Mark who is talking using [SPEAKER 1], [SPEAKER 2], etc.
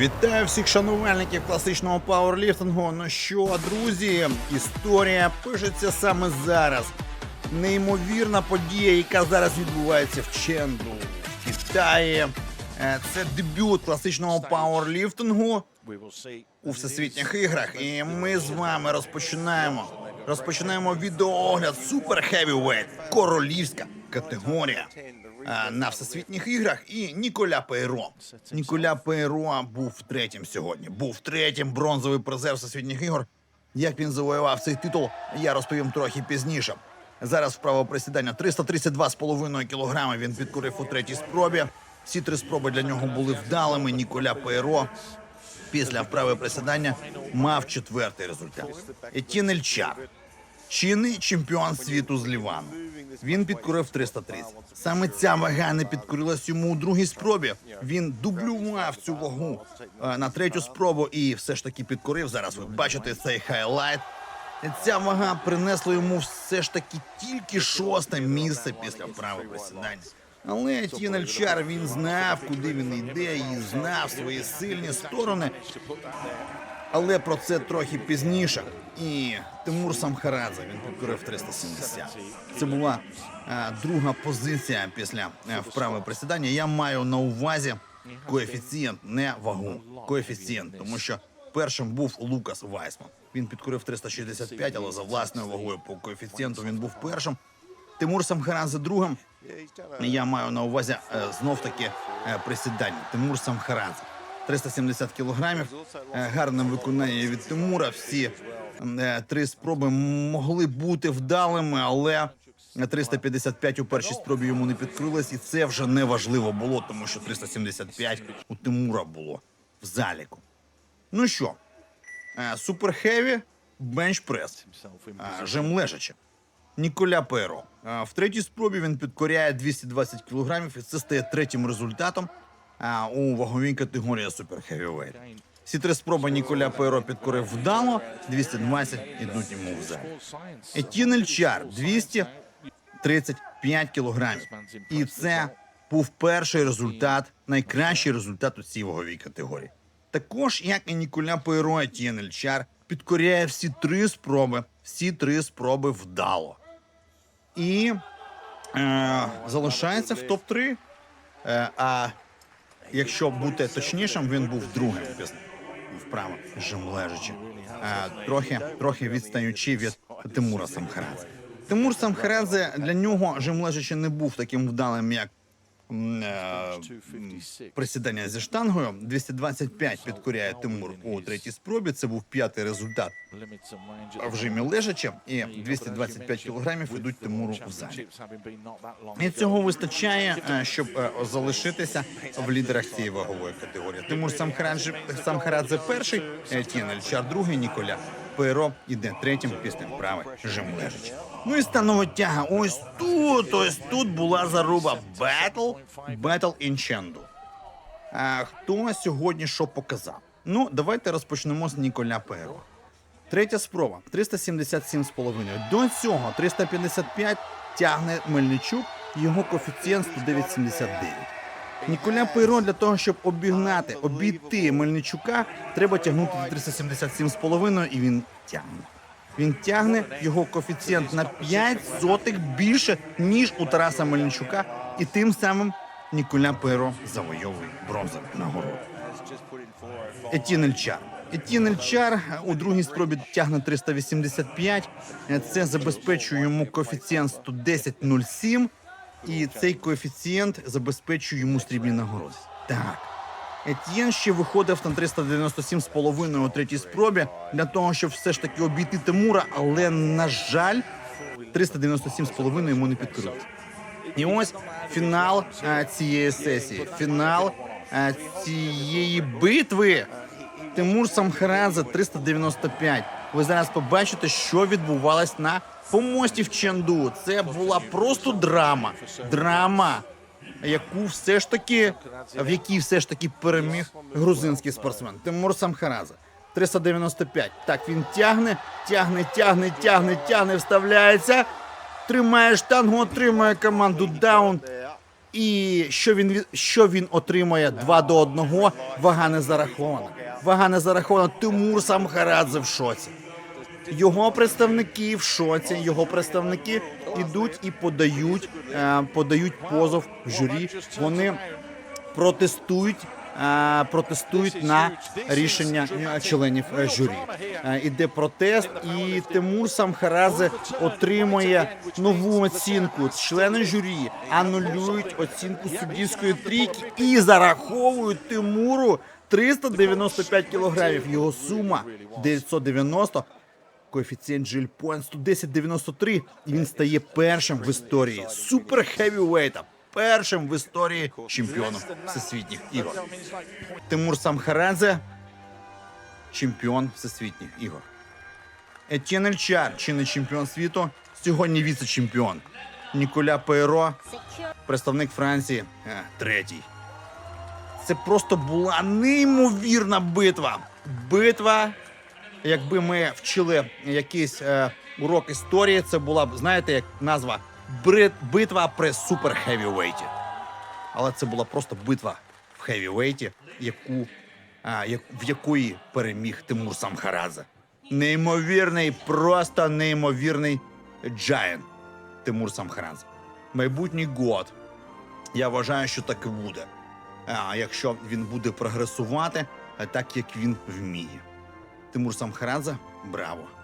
[SPEAKER 1] Вітаю всіх шанувальників класичного пауерліфтингу. Ну що, друзі, історія пишеться саме зараз. Неймовірна подія, яка зараз відбувається в Ченду, в Китаї. Е, Це дебют класичного пауерліфтингу у всесвітніх іграх. І ми з вами розпочинаємо. Розпочинаємо відеоогляд Super Heavyweight, королівська категорія на всесвітніх іграх. І Ніколя Пейро. Ніколя Пейро був третім сьогодні. Був третім бронзовий призер всесвітніх ігор. Як він завоював цей титул, я розповім трохи пізніше. Зараз вправо присідання 332,5 кілограми він підкорив у третій спробі. Всі три спроби для нього були вдалими. Ніколя Пейро після вправи присідання мав четвертий результат. Етін Ельчар, чинний чемпіон світу з Лівану. Він підкорив 330. Саме ця вага не підкорилась йому у другій спробі. Він дублював цю вагу е, на третю спробу і все ж таки підкорив. Зараз ви бачите цей хайлайт. Ця вага принесла йому все ж таки тільки шосте місце після вправи присідання. Але Тін Ельчар він знав, куди він йде, і знав свої сильні сторони. Але про це трохи пізніше. І Тимур Самхарадзе він підкорив 370. Це була е, друга позиція після е, вправи присідання. Я маю на увазі коефіцієнт, не вагу. Коефіцієнт, тому що першим був Лукас Вайсман. Він підкорив 365, але за власною вагою по коефіцієнту він був першим. Тимур Самхарадзе другим. Я маю на увазі е, знов таки присідання. Тимур Самхарадзе. 370 кілограмів. Е, Гарне виконання від Тимура. Всі е, три спроби могли бути вдалими, але 355 у першій спробі йому не підкрилось, і це вже не важливо було, тому що 375 у Тимура було в заліку. Ну що, е, суперхеві, бенчпрес, жим лежачи. Ніколя Перо. В третій спробі він підкоряє 220 кілограмів, і це стає третім результатом а, у ваговій категорії Heavyweight. Всі три спроби Ніколя Перо підкорив вдало, 220 ідуть йому в залі. Етін Ельчар 235 кілограмів. І це був перший результат, найкращий результат у цій ваговій категорії. Також, як і Ніколя Пейро, Етін Ельчар підкоряє всі три спроби, всі три спроби вдало. І е, залишається в топ-3. Е, а якщо бути точнішим, він був другим вправо жим лежачи. Е, трохи, трохи відстаючи від Тимура Самхарадзе. Тимур Самхарадзе для нього жим не був таким вдалим, як присідання зі штангою. 225 підкоряє Тимур у третій спробі. Це був п'ятий результат в жимі лежачи, і 225 кілограмів ідуть Тимуру в залі. І цього вистачає, е, щоб е, залишитися в лідерах цієї вагової категорії. Тимур Самхарадзе, Самхарадзе перший, е, Тін Ельчар другий, Ніколя Пейро іде третім після вправи жим лежачи. Ну і станова тяга. Ось тут, ось тут була заруба. Бетл, Бетл Інченду. А хто сьогодні що показав? Ну, давайте розпочнемо з Ніколя Пейро. Третя спроба 377,5. До цього 355 тягне Мельничук, його коефіцієнт 109,79. Ніколя Пейро для того, щоб обігнати, обійти Мельничука, треба тягнути до 377,5 і він тягне. Він тягне його коефіцієнт на 5 сотих більше, ніж у Тараса Мельничука, і тим самим Ніколя Пейро завойовує бронзову нагороду. Етін Ельчар. Етін Ельчар у другій спробі тягне 385. Це забезпечує йому коефіцієнт 110,07. І цей коефіцієнт забезпечує йому срібні нагороди. Так. Етьєн ще виходив на 397,5 у третій спробі для того, щоб все ж таки обійти Тимура, але, на жаль, 397,5 йому не підкорилось. І ось фінал е, цієї сесії, фінал е, цієї битви. Тимур Самхарадзе 395. Ви зараз побачите, що відбувалось на помості в Ченду. Це була просто драма. Драма, яку все ж таки, в якій все ж таки переміг грузинський спортсмен. Тимур Самхарадзе. 395. Так, він тягне, тягне, тягне, тягне, тягне, вставляється. Тримає штангу, отримує команду даун. І що він що він отримує 2 до 1, вага не зарахована. Вага не зарахована. Тимур Самхарадзе в шоці. Його представники в шоці, його представники ідуть і подають, е, подають позов в журі. Вони протестують. е, Протестують на рішення е, членів журі. Іде протест, і Тимур Самхарадзе отримує нову оцінку. Члени журі анулюють оцінку суддівської трійки і зараховують Тимуру 395 кілограмів. Його сума 990 коефіцієнт Жиль Point 110,93, і він стає першим в історії супер хевівейта, першим в історії чемпіоном всесвітніх ігор. Тимур Самхарадзе, чемпіон всесвітніх ігор. Етьєн Ельчар, чинний чемпіон світу, сьогодні віце-чемпіон. Ніколя Пейро, представник Франції, е, третій. Це просто була неймовірна битва. Битва якби ми вчили якийсь е, урок історії, це була б, знаєте, як назва битва при супер хевівейті. Але це була просто битва в хевівейті, яку, а, як, в якої переміг Тимур Самхарадзе. Неймовірний, просто неймовірний джаєнт Тимур Самхарадзе. Майбутній год. Я вважаю, що так і буде. А якщо він буде прогресувати, так як він вміє. Тимур Самхарадзе, браво!